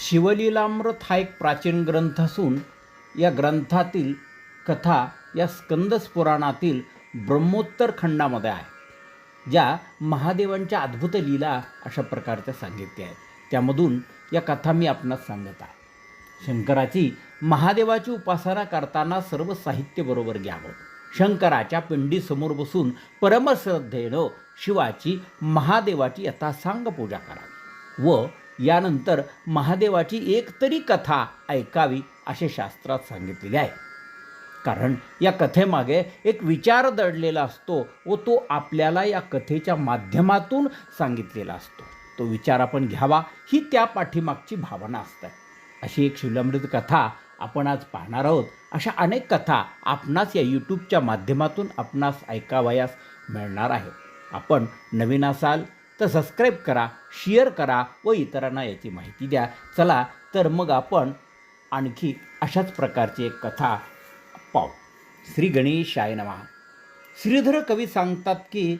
शिवलीलामृत हा एक प्राचीन ग्रंथ असून या ग्रंथातील कथा या स्कंदस पुराणातील ब्रह्मोत्तर खंडामध्ये आहे ज्या महादेवांच्या अद्भुत लीला अशा प्रकारच्या सांगितल्या आहेत. त्यामधून या कथा मी आपणास सांगत आहे. शंकराची महादेवाची उपासना करताना सर्व साहित्य बरोबर घ्यावं. शंकराच्या पिंडीसमोर बसून परमश्रद्धेनं शिवाची महादेवाची यथासांग पूजा करावी व यानंतर महादेवाची एक तरी कथा ऐकावी असे शास्त्रात सांगितलेले आहे. कारण या कथेमागे एक विचार दडलेला असतो व तो आपल्याला या कथेच्या माध्यमातून सांगितलेला असतो. तो विचार आपण घ्यावा ही त्या पाठीमागची भावना असते. अशी एक शिवलामृत कथा आपण आज पाहणार आहोत. अशा अनेक कथा आपणास या यूट्यूबच्या माध्यमातून आपणास ऐकावयास मिळणार आहे आपण नवीन असाल तर सबस्क्राईब करा शेअर करा व इतरांना याची माहिती द्या. चला तर मग आपण आणखी अशाच प्रकारची एक कथा पाहू. श्री गणेशाय नमः. श्रीधर कवी सांगतात की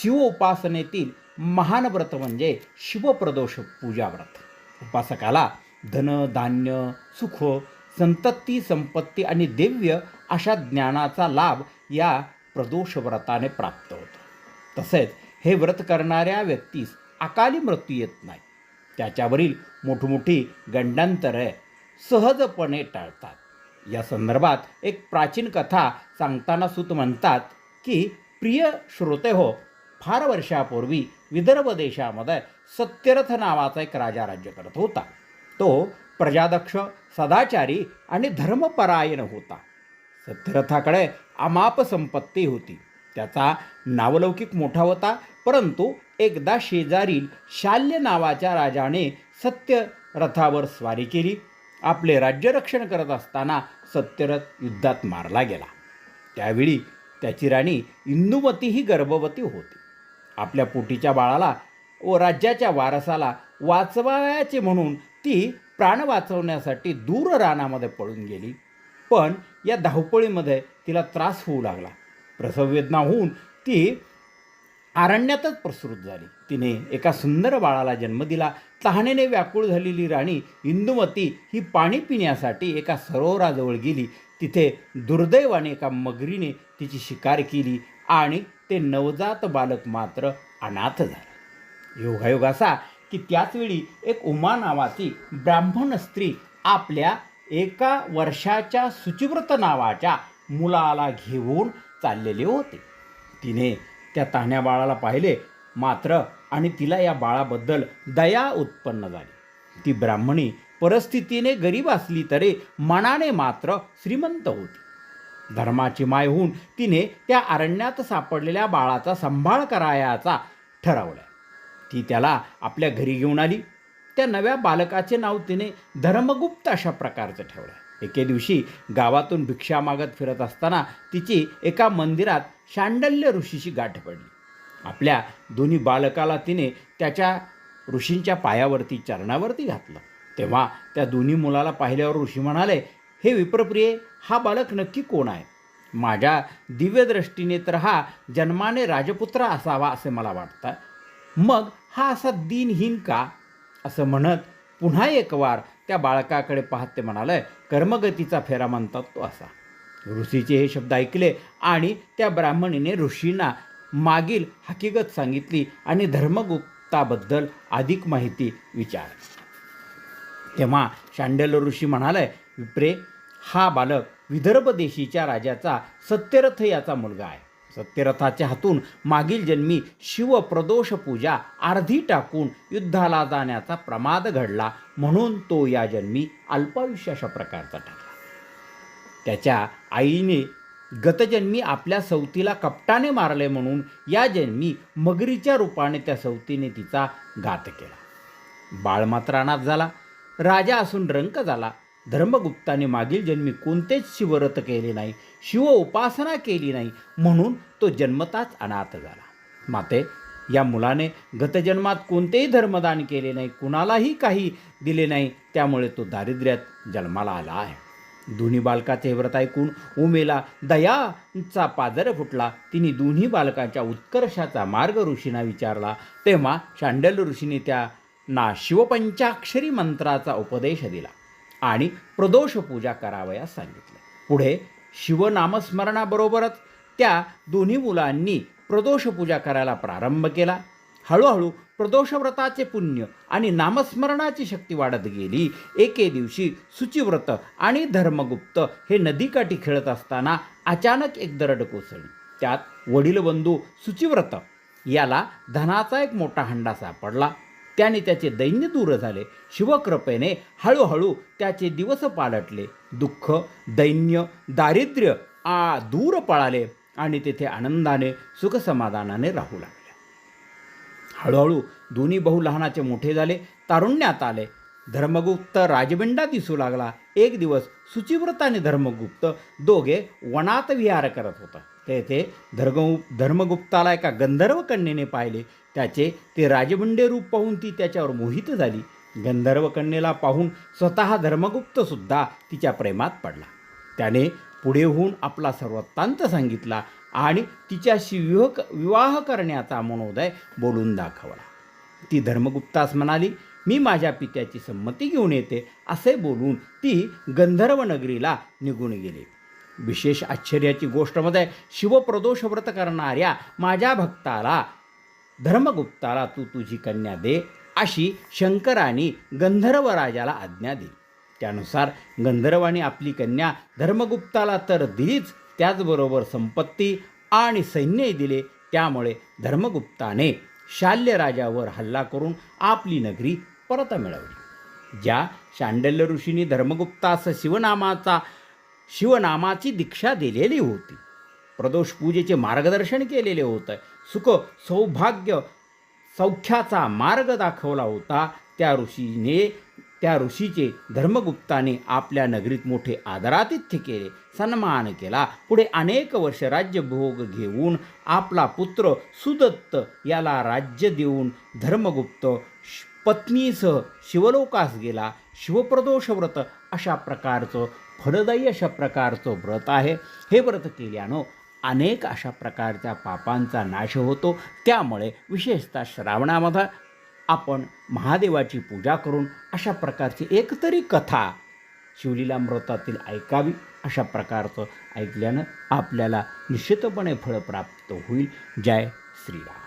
शिव उपासनेतील महान व्रत म्हणजे शिवप्रदोष पूजा व्रत. उपासकाला धन धान्य सुख संतती संपत्ती आणि दिव्य अशा ज्ञानाचा लाभ या प्रदोष व्रताने प्राप्त होतो. तसेच हे व्रत करणाऱ्या व्यक्तीस अकाली मृत्यू येत नाही. त्याच्यावरील मोठमोठी गंडांतरे सहजपणे टाळतात. या संदर्भात एक प्राचीन कथा सांगताना सुत म्हणतात की प्रिय श्रोते हो फार वर्षापूर्वी विदर्भ देशामध्ये सत्यरथ नावाचा एक राजा राज्य करत होता. तो प्रजादक्ष सदाचारी आणि धर्मपरायण होता. सत्यरथाकडे अमाप संपत्ती होती. त्याचा नावलौकिक मोठा होता परंतु एकदा शेजारील शाल्य नावाच्या राजाने सत्यरथावर स्वारी केली. आपले राज्यरक्षण करत असताना सत्यरथ युद्धात मारला गेला. त्यावेळी त्याची राणी इंदुमती ही गर्भवती होती. आपल्या पोटीच्या बाळाला व राज्याच्या वारसाला वाचवायचे म्हणून ती प्राण वाचवण्यासाठी दूर रानामध्ये पळून गेली. पण या धावपळीमध्ये तिला त्रास होऊ लागला. प्रसववेदना होऊन ती आरण्यातच प्रसृत झाली. तिने एका सुंदर बाळाला जन्म दिला. तहानेने व्याकुळ झालेली राणी इंदुमती ही पाणी पिण्यासाठी एका सरोवराजवळ गेली. तिथे दुर्दैवाने एका मगरीने तिची शिकार केली आणि ते नवजात बालक मात्र अनाथ झालं. योगायोग असा की त्याचवेळी एक उमा नावाची ब्राह्मण स्त्री आपल्या एका वर्षाच्या सुचिव्रत नावाच्या मुलाला घेऊन चाललेले होते. तिने त्या तान्या बाळाला पाहिले मात्र आणि तिला या बाळाबद्दल दया उत्पन्न झाली. ती ब्राह्मणी परिस्थितीने गरीब असली तरी मनाने मात्र श्रीमंत होती. धर्माची माय होऊन तिने त्या अरण्यात सापडलेल्या बाळाचा सांभाळ करायचा ठरवला. ती त्याला आपल्या घरी घेऊन आली. त्या नव्या बालकाचे नाव तिने धर्मगुप्त अशा प्रकारचं ठेवलं. एके दिवशी गावातून भिक्षा मागत फिरत असताना तिची एका मंदिरात शांडल्य ऋषीची गाठ पडली. आपल्या दोन्ही बालकाला तिने त्याच्या ऋषींच्या पायावरती चरणावरती घातलं. तेव्हा त्या दोन्ही मुलाला पाहिल्यावर ऋषी म्हणाले हे विप्रप्रिये हा बालक नक्की कोण आहे? माझ्या दिव्यदृष्टीने तर हा जन्माने राजपुत्र असावा असे मला वाटतं. मग हा असा दिनहीन का? असं म्हणत पुन्हा एक वार त्या बाळकाकडे पाहत ते म्हणाले कर्मगतीचा फेरा म्हणतात तो असा. ऋषीचे हे शब्द ऐकले आणि त्या ब्राह्मणीने ऋषींना मागील हकीकत सांगितली आणि धर्मगुप्ताबद्दल अधिक माहिती विचारली. तेव्हा शांडल ऋषी म्हणालाय विप्रे हा बालक विदर्भ देशीच्या राजाचा सत्यरथ याचा मुलगा आहे. सत्यरथाच्या हातून मागील जन्मी शिवप्रदोष पूजा अर्धी टाकून युद्धाला जाण्याचा प्रमाद घडला. म्हणून तो या जन्मी अल्पायुष्य अशा प्रकारचा ठरला. त्याच्या आईने गतजन्मी आपल्या सवतीला कपटाने मारले म्हणून या जन्मी मगरीच्या रूपाने त्या सवतीने तिचा घात केला. बाळ मात्र अनाथ झाला. राजा असून रंक झाला. धर्मगुप्ताने मागील जन्मी कोणतेच शिवव्रत केले नाही शिव उपासना केली नाही म्हणून तो जन्मताच अनाथ झाला. माते या मुलाने गतजन्मात कोणतेही धर्मदान केले नाही कुणालाही काही दिले नाही त्यामुळे तो दारिद्र्यात जन्माला आला आहे. दोन्ही बालकाचे व्रत ऐकून उमेला दयाचा पादर फुटला. तिने दोन्ही बालकांच्या उत्कर्षाचा मार्ग ऋषींना विचारला. तेव्हा शांडल ऋषीने त्यांना शिवपंचाक्षरी मंत्राचा उपदेश दिला. आणि प्रदोष पूजा करावयास सांगितले. पुढे शिवनामस्मरणाबरोबरच त्या दोन्ही मुलांनी प्रदोष पूजा करायला प्रारंभ केला. हळूहळू प्रदोषव्रताचे पुण्य आणि नामस्मरणाची शक्ती वाढत गेली. एके दिवशी सुचिव्रत आणि धर्मगुप्त हे नदीकाठी खेळत असताना अचानक एक दरड कोसळली. त्यात वडील बंधू याला धनाचा एक मोठा हंडा सापडला. त्याने त्याचे दैन्य दूर झाले. शिवकृपेने हळूहळू त्याचे दिवस पालटले. दुःख दैन्य दारिद्र्य आ दूर पळाले आणि तेथे आनंदाने सुखसमाधानाने राहू लागले. हळूहळू दोन्ही भाऊ लहानाचे मोठे झाले तारुण्यात आले. धर्मगुप्त राजबिंडा दिसू लागला. एक दिवस सुचिव्रत आणि धर्मगुप्त दोघे वनात विहार करत होता. ते ते धर्म धर्मगुप्ताला एका गंधर्व कन्येने पाहिले. त्याचे ते राजमुंडे रूप पाहून ती त्याच्यावर मोहित झाली. गंधर्व कन्येला पाहून स्वतः धर्मगुप्तसुद्धा तिच्या प्रेमात पडला. त्याने पुढे होऊन आपला सर्वतांत सांगितला आणि तिच्याशी विवाह विवाह करण्याचा मनोदय बोलून दाखवला. ती धर्मगुप्तास म्हणाली मी माझ्या पित्याची संमती घेऊन येते असे बोलून ती गंधर्व नगरीला निघून गेली. विशेष आश्चर्याची गोष्ट म्हणजे शिवप्रदोष व्रत करणाऱ्या माझ्या भक्ताला धर्मगुप्ताला तू तुझी कन्या दे अशी शंकराने गंधर्व राजाला आज्ञा दिली. त्यानुसार गंधर्वाने आपली कन्या धर्मगुप्ताला तर दिलीच त्याचबरोबर संपत्ती आणि सैन्यही दिले. त्यामुळे धर्मगुप्ताने शाल्य राजावर हल्ला करून आपली नगरी परत मिळवली. ज्या शांडल्य ऋषींनी धर्मगुप्तास शिवनामाचा शिवनामाची दीक्षा दिलेली होती. प्रदोष पूजेचे मार्गदर्शन केलेले होतं. सुख सौभाग्य सौख्याचा मार्ग दाखवला होता. त्या ऋषीने त्या ऋषीचे धर्मगुप्ताने आपल्या नगरीत मोठे आदरातिथ्य केले सन्मान केला. पुढे अनेक वर्ष राज्यभोग घेऊन आपला पुत्र सुदत्त याला राज्य देऊन धर्मगुप्त पत्नीसह शिवलोकास गेला. शिवप्रदोष व्रत अशा प्रकारचं फलदायी अशा प्रकारचं व्रत आहे. हे व्रत केल्यानं अनेक अशा प्रकारच्या पापांचा नाश होतो. त्यामुळे विशेषतः श्रावणामध्ये आपण महादेवाची पूजा करून अशा प्रकारची एकतरी कथा शिवलीलामृतातील ऐकावी अशा प्रकारचं ऐकल्यानं आपल्याला निश्चितपणे फळ प्राप्त होईल. जय श्रीराम.